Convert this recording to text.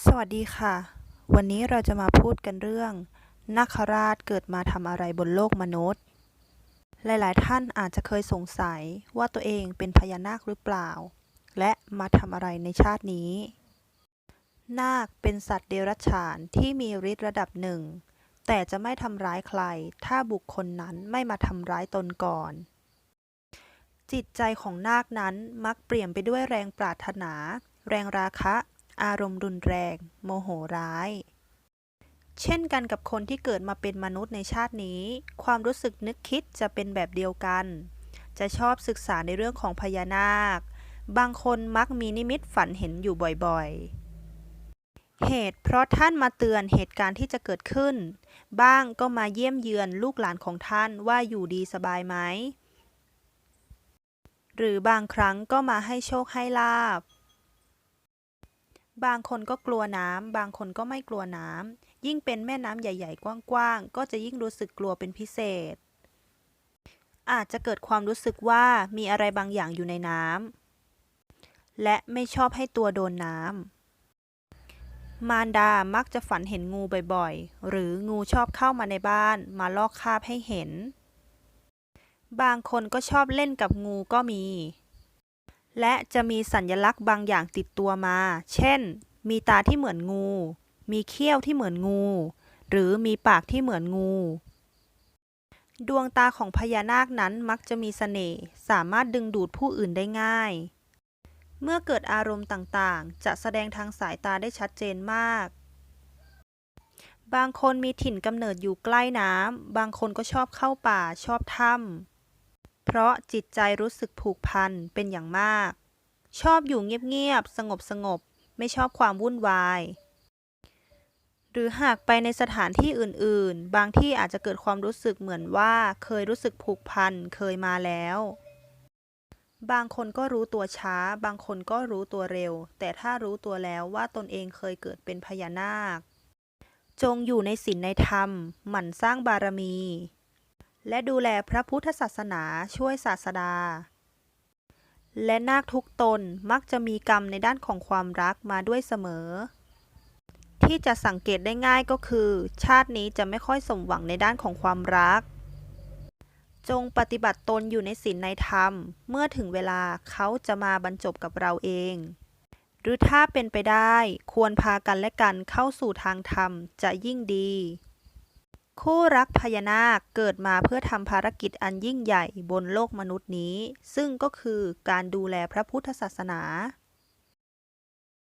สวัสดีค่ะ วันนี้เราจะมาพูดกันเรื่องนาคราชเกิดมาทำอะไรบนโลกมนุษย์ หลายๆ ท่านอาจจะเคยสงสัยว่าตัวเองเป็นพญานาคหรือเปล่า และมาทำอะไรในชาตินี้ นาคเป็นสัตว์เดรัจฉานที่มีฤทธิ์ระดับหนึ่ง แต่จะไม่ทำร้ายใคร ถ้าบุคคลนั้นไม่มาทำร้ายตนก่อน จิตใจของนาคนั้นมักเปลี่ยนไปด้วยแรงปรารถนา แรงราคะ อารมณ์รุนแรง โมโหร้าย เช่นกันกับคนที่เกิดมาเป็นมนุษย์ในชาตินี้ ความรู้สึกนึกคิดจะเป็นแบบเดียวกัน จะชอบศึกษาในเรื่องของพญานาค บางคนมักมีนิมิตฝันเห็นอยู่บ่อยๆ เหตุเพราะท่านมาเตือนเหตุการณ์ที่จะเกิดขึ้น บ้างก็มาเยี่ยมเยือนลูกหลานของท่านว่าอยู่ดีสบายไหมหรือบางครั้งก็มาให้โชคให้ลาบ บางคนก็กลัวน้ำ บางคนก็ไม่กลัวน้ำ ยิ่งเป็นแม่น้ำใหญ่ๆ กว้างๆ ก็จะยิ่งรู้สึกกลัวเป็นพิเศษ อาจจะเกิดความรู้สึกว่ามีอะไรบางอย่างอยู่ในน้ำ และไม่ชอบให้ตัวโดนน้ำ มารดามักจะฝันเห็นงูบ่อยๆ หรืองูชอบเข้ามาในบ้านมาลอกคาบให้เห็น บางคนก็ชอบเล่นกับงูก็มี และจะมีสัญลักษณ์บางอย่างติดตัวมา เช่น มีตาที่เหมือนงู มีเขี้ยวที่เหมือนงู หรือมีปากที่เหมือนงู ดวงตาของพญานาคนั้นมักจะมีเสน่ห์ สามารถดึงดูดผู้อื่นได้ง่าย เมื่อเกิดอารมณ์ต่างๆ จะแสดงทางสายตาได้ชัดเจนมาก บางคนมีถิ่นกำเนิดอยู่ใกล้น้ำ บางคนก็ชอบเข้าป่า ชอบถ้ำ เพราะจิตใจรู้สึกผูกพันเป็นอย่างมาก ชอบอยู่เงียบๆ สงบๆไม่ชอบความวุ่นวาย หรือหากไปในสถานที่อื่นๆ บางที่อาจจะเกิดความรู้สึกเหมือนว่าเคยรู้สึกผูกพันเคยมาแล้ว บางคนก็รู้ตัวช้า บางคนก็รู้ตัวเร็ว แต่ถ้ารู้ตัวแล้วว่าตนเองเคยเกิดเป็นพญานาค จงอยู่ในศีลในธรรม หมั่นสร้างบารมี และดูแลพระพุทธศาสนาช่วยศาสดา และนาคทุกตนมักจะมีกรรมในด้านของความรักมาด้วยเสมอ ที่จะสังเกตได้ง่ายก็คือ ชาตินี้จะไม่ค่อยสมหวังในด้านของความรัก จงปฏิบัติตนอยู่ในศีลในธรรม เมื่อถึงเวลาเขาจะมาบรรจบกับเราเอง หรือถ้าเป็นไปได้ ควรพากันและกันเข้าสู่ทางธรรมจะยิ่งดี คู่รักพญานาคเกิดมาเพื่อทำภารกิจอันยิ่งใหญ่บนโลกมนุษย์นี้ ซึ่งก็คือการดูแลพระพุทธศาสนา